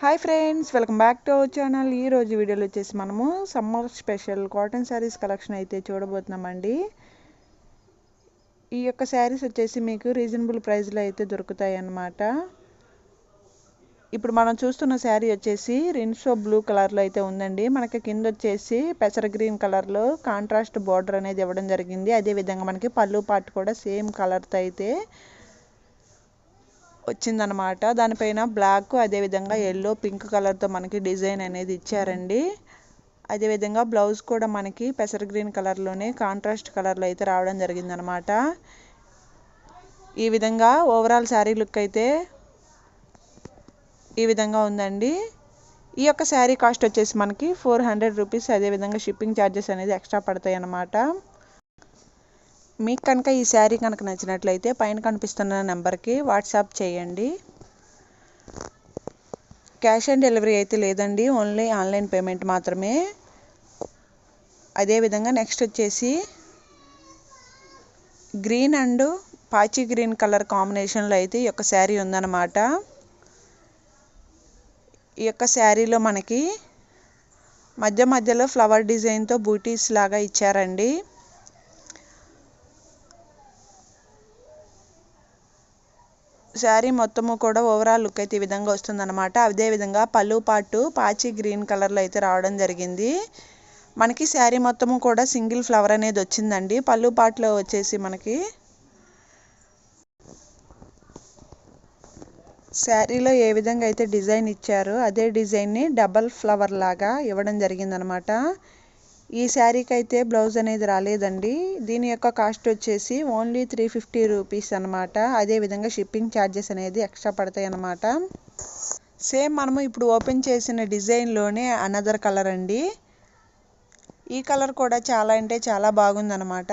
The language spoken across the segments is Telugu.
Hi friends welcome back to our channel ఈ రోజు వీడియోలో వచ్చేసి మనము summer special cotton saris collection అయితే చూడబోతున్నామండి. ఈ యొక్క శారీస్ వచ్చేసి మీకు రీజనబుల్ ప్రైస్లో అయితే దొరుకుతాయి అన్నమాట ఇప్పుడు మనం చూస్తున్న శారీ వచ్చేసి రిన్సో బ్లూ కలర్లో అయితే ఉందండి. మనకి కింద వచ్చేసి పెసర గ్రీన్ కలర్లో కాంట్రాస్ట్ బార్డర్ అనేది ఇవ్వడం జరిగింది. అదేవిధంగా మనకి పళ్ళు పాటు కూడా సేమ్ కలర్తో అయితే వచ్చిందనమాట దానిపైన బ్లాక్ అదేవిధంగా ఎల్లో పింక్ కలర్తో మనకి డిజైన్ అనేది ఇచ్చారండి. అదేవిధంగా బ్లౌజ్ కూడా మనకి పెసర గ్రీన్ కలర్లోనే కాంట్రాస్ట్ కలర్లో అయితే రావడం జరిగిందనమాట ఈ విధంగా ఓవరాల్ శారీ లుక్ అయితే ఈ విధంగా ఉందండి. ఈ యొక్క శారీ కాస్ట్ వచ్చేసి మనకి ఫోర్ హండ్రెడ్ రూపీస్ అదేవిధంగా షిప్పింగ్ ఛార్జెస్ అనేది ఎక్స్ట్రా పడతాయి అన్నమాట మీకు కనుక ఈ శారీ కనుక నచ్చినట్లయితే పైన కనిపిస్తున్న నెంబర్కి వాట్సాప్ చేయండి. క్యాష్ ఆన్ డెలివరీ అయితే లేదండి. ఓన్లీ ఆన్లైన్ పేమెంట్ మాత్రమే. అదేవిధంగా నెక్స్ట్ వచ్చేసి గ్రీన్ అండ్ పాచి గ్రీన్ కలర్ కాంబినేషన్లో అయితే ఈ యొక్క శారీ ఉందన్నమాట. ఈ యొక్క శారీలో మనకి మధ్య మధ్యలో ఫ్లవర్ డిజైన్తో బూటీస్ లాగా ఇచ్చారండి. శారీ మొత్తము కూడా ఓవరాల్ లుక్ అయితే ఈ విధంగా వస్తుందన్నమాట. అదేవిధంగా పళ్ళు పాటు పాచి గ్రీన్ కలర్లో అయితే రావడం జరిగింది. మనకి శారీ మొత్తము కూడా సింగిల్ ఫ్లవర్ అనేది వచ్చిందండి. పళ్ళు పాటలో వచ్చేసి మనకి శారీలో ఏ విధంగా అయితే డిజైన్ ఇచ్చారో అదే డిజైన్ని డబల్ ఫ్లవర్ లాగా ఇవ్వడం జరిగిందనమాట ఈ శారీకి అయితే బ్లౌజ్ అనేది రాలేదండి. దీని యొక్క కాస్ట్ వచ్చేసి ఓన్లీ త్రీ ఫిఫ్టీ రూపీస్ అనమాట అదేవిధంగా షిప్పింగ్ ఛార్జెస్ అనేది ఎక్స్ట్రా పడతాయి అనమాట సేమ్ మనము ఇప్పుడు ఓపెన్ చేసిన డిజైన్లోనే అనదర్ కలర్ అండి. ఈ కలర్ కూడా చాలా అంటే చాలా బాగుందనమాట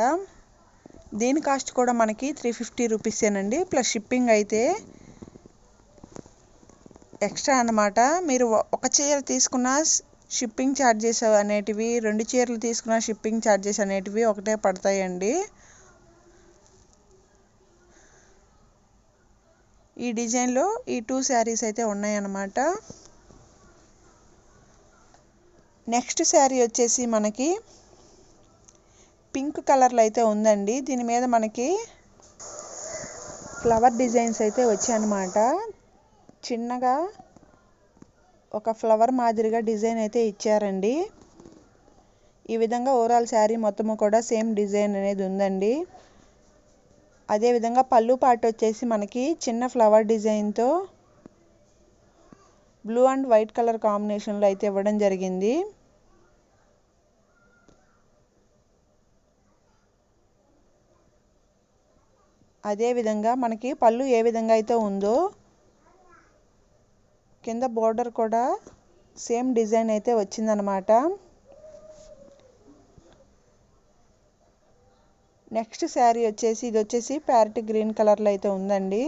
దీని కాస్ట్ కూడా మనకి త్రీ ఫిఫ్టీ రూపీసేనండి. ప్లస్ షిప్పింగ్ అయితే ఎక్స్ట్రా అనమాట మీరు ఒక చీర తీసుకున్న షిప్పింగ్ ఛార్జెస్ అనేటివి రెండు చీరలు తీసుకున్న షిప్పింగ్ ఛార్జెస్ అనేటివి ఒకటే పడతాయండి. ఈ డిజైన్లో ఈ టూ శారీస్ అయితే ఉన్నాయన్నమాట. నెక్స్ట్ శారీ వచ్చేసి మనకి పింక్ కలర్లో అయితే ఉందండి. దీని మీద మనకి ఫ్లవర్ డిజైన్స్ అయితే వచ్చాయన్నమాట. చిన్నగా ఒక ఫ్లవర్ మాదిరిగా డిజైన్ అయితే ఇచ్చారండి. ఈ విధంగా ఓవరాల్ శారీ మొత్తము కూడా సేమ్ డిజైన్ అనేది ఉందండి. అదేవిధంగా పళ్ళు పాట వచ్చేసి మనకి చిన్న ఫ్లవర్ డిజైన్తో బ్లూ అండ్ వైట్ కలర్ కాంబినేషన్లో అయితే ఇవ్వడం జరిగింది. అదేవిధంగా మనకి పళ్ళు ఏ విధంగా అయితే ఉందో కింద బోర్డర్ కూడా సేమ్ డిజైన్ అయితే వచ్చిందనమాట నెక్స్ట్ శారీ వచ్చేసి ఇది వచ్చేసి ప్యారెట్ గ్రీన్ కలర్లో అయితే ఉందండి.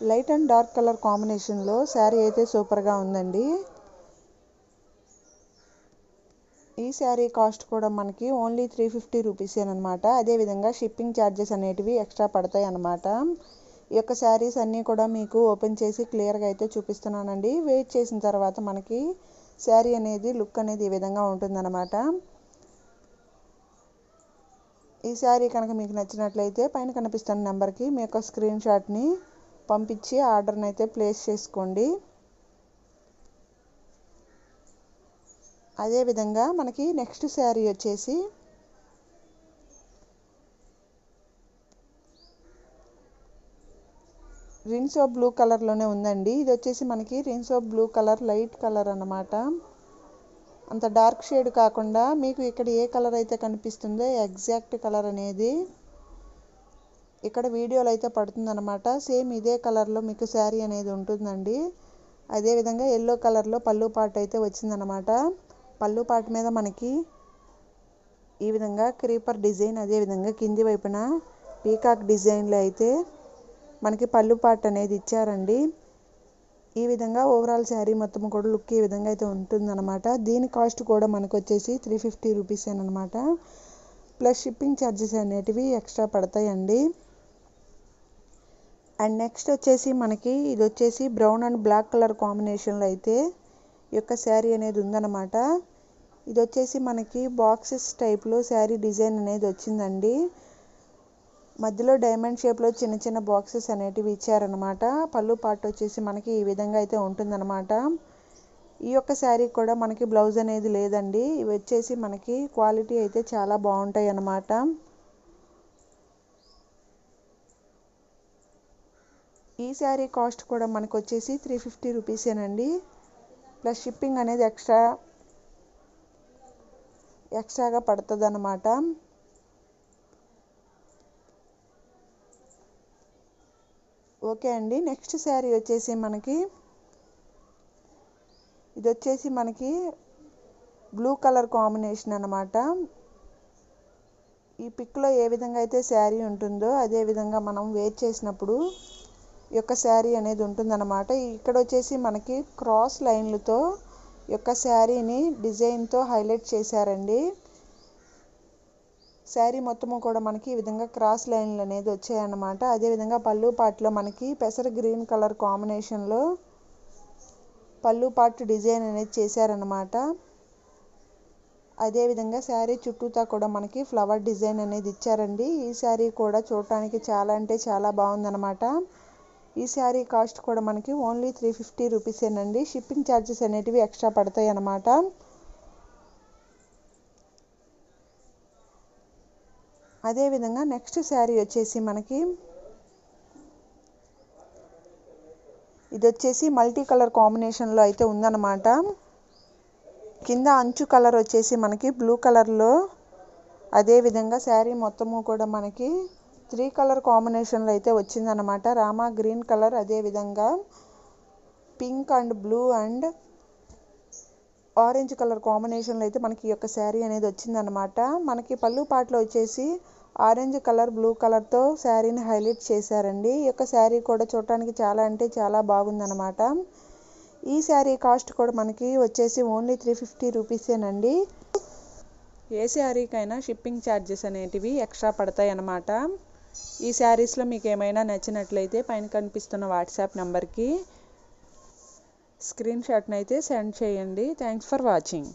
లైట్ అండ్ డార్క్ కలర్ కాంబినేషన్లో శారీ అయితే సూపర్గా ఉందండి. ఈ శారీ కాస్ట్ కూడా మనకి ఓన్లీ త్రీ ఫిఫ్టీ రూపీసేనమాట అదేవిధంగా షిప్పింగ్ ఛార్జెస్ అనేటివి ఎక్స్ట్రా పడతాయి అన్నమాట ఈ యొక్క శారీస్ అన్నీ కూడా మీకు ఓపెన్ చేసి క్లియర్గా అయితే చూపిస్తున్నానండి. వెయిట్ చేసిన తర్వాత మనకి శారీ అనేది లుక్ అనేది ఈ విధంగా ఉంటుందన్నమాట. ఈ శారీ కనుక మీకు నచ్చినట్లయితే పైన కనిపిస్తున్న నెంబర్కి మీ యొక్క స్క్రీన్ షాట్ని పంపించి ఆర్డర్ని అయితే ప్లేస్ చేసుకోండి. అదేవిధంగా మనకి నెక్స్ట్ శారీ వచ్చేసి రిన్సో బ్లూ కలర్లోనే ఉందండి. ఇది వచ్చేసి మనకి Rinso blue colour light colour అనమాట అంత డార్క్ షేడ్ కాకుండా మీకు ఇక్కడ ఏ కలర్ అయితే కనిపిస్తుందో ఎగ్జాక్ట్ కలర్ అనేది ఇక్కడ వీడియోలో అయితే పడుతుందన్నమాట. సేమ్ ఇదే కలర్లో మీకు శారీ అనేది ఉంటుందండి. అదేవిధంగా ఎల్లో కలర్లో పళ్ళు పాట అయితే వచ్చిందనమాట పళ్ళు పాట మీద మనకి ఈ విధంగా క్రీపర్ డిజైన్ అదేవిధంగా కింది వైపున పీకాక్ డిజైన్లో అయితే మనకి పళ్ళు పాట అనేది ఇచ్చారండి. ఈ విధంగా ఓవరాల్ శారీ మొత్తం కూడా లుక్ ఈ విధంగా అయితే ఉంటుందన్నమాట. దీని కాస్ట్ కూడా మనకు వచ్చేసి త్రీ ఫిఫ్టీ రూపీస్ అనమాట. ప్లస్ షిప్పింగ్ ఛార్జెస్ అనేటివి ఎక్స్ట్రా పడతాయండి. అండ్ నెక్స్ట్ వచ్చేసి మనకి ఇది వచ్చేసి బ్రౌన్ అండ్ బ్లాక్ కలర్ కాంబినేషన్లో అయితే ఈ యొక్క శారీ అనేది ఉందన్నమాట. ఇది వచ్చేసి మనకి బాక్సెస్ టైప్లో శారీ డిజైన్ అనేది వచ్చిందండి. మధ్యలో డైమండ్ షేప్లో చిన్న చిన్న బాక్సెస్ అనేటివి ఇచ్చారనమాట పళ్ళు పాటు వచ్చేసి మనకి ఈ విధంగా అయితే ఉంటుందన్నమాట. ఈ యొక్క శారీ కూడా మనకి బ్లౌజ్ అనేది లేదండి. ఇవి వచ్చేసి మనకి క్వాలిటీ అయితే చాలా బాగుంటాయి అన్నమాట ఈ శారీ కాస్ట్ కూడా మనకు వచ్చేసి త్రీ ఫిఫ్టీ రూపీసేనండి. ప్లస్ షిప్పింగ్ అనేది ఎక్స్ట్రా ఎక్స్ట్రాగా పడుతుంది అన్నమాట ఓకే అండి నెక్స్ట్ శారీ వచ్చేసి మనకి ఇది వచ్చేసి మనకి బ్లూ కలర్ కాంబినేషన్ అనమాట ఈ పిక్లో ఏ విధంగా అయితే శారీ ఉంటుందో అదే విధంగా మనం వేర్ చేసినప్పుడు ఈ యొక్క శారీ అనేది ఉంటుందన్నమాట. ఇక్కడ వచ్చేసి మనకి క్రాస్ లైన్లతో ఈ యొక్క శారీని డిజైన్తో హైలైట్ చేశారండి. శారీ మొత్తము కూడా మనకి ఈ విధంగా క్రాస్ లైన్లు అనేది వచ్చాయన్నమాట. అదేవిధంగా పళ్ళు పాటలో మనకి పెసర గ్రీన్ కలర్ కాంబినేషన్లో పళ్ళు పాటు డిజైన్ అనేది చేశారనమాట అదేవిధంగా శారీ చుట్టూతా కూడా మనకి ఫ్లవర్ డిజైన్ అనేది ఇచ్చారండి. ఈ శారీ కూడా చూడటానికి చాలా అంటే చాలా బాగుందనమాట ఈ శారీ కాస్ట్ కూడా మనకి ఓన్లీ త్రీ ఫిఫ్టీ రూపీసేనండి. షిప్పింగ్ ఛార్జెస్ అనేటివి ఎక్స్ట్రా పడతాయి అన్నమాట అదేవిధంగా నెక్స్ట్ శారీ వచ్చేసి మనకి ఇది వచ్చేసి మల్టీ కలర్ కాంబినేషన్లో అయితే ఉందన్నమాట. కింద అంచు కలర్ వచ్చేసి మనకి బ్లూ కలర్లో అదేవిధంగా శారీ మొత్తము కూడా మనకి త్రీ కలర్ కాంబినేషన్లో అయితే వచ్చిందనమాట రామా గ్రీన్ కలర్ అదేవిధంగా pink and blue and orange colour కాంబినేషన్లో అయితే మనకి ఈ యొక్క శారీ అనేది వచ్చిందనమాట మనకి పళ్ళు పాటలో వచ్చేసి ఆరెంజ్ కలర్ బ్లూ కలర్తో శారీని హైలైట్ చేశారండి. ఈ యొక్క శారీ కూడా చూడటానికి చాలా అంటే చాలా బాగుందనమాట ఈ శారీ కాస్ట్ కూడా మనకి వచ్చేసి ఓన్లీ త్రీ ఫిఫ్టీ రూపీసేనండి. ఏ శారీకైనా షిప్పింగ్ ఛార్జెస్ అనేటివి ఎక్స్ట్రా పడతాయి అన్నమాట ఈ శారీస్లో మీకు ఏమైనా నచ్చినట్లయితే పైన కనిపిస్తున్న వాట్సాప్ నెంబర్కి స్క్రీన్ షాట్ని అయితే సెండ్ చేయండి. Thanks for watching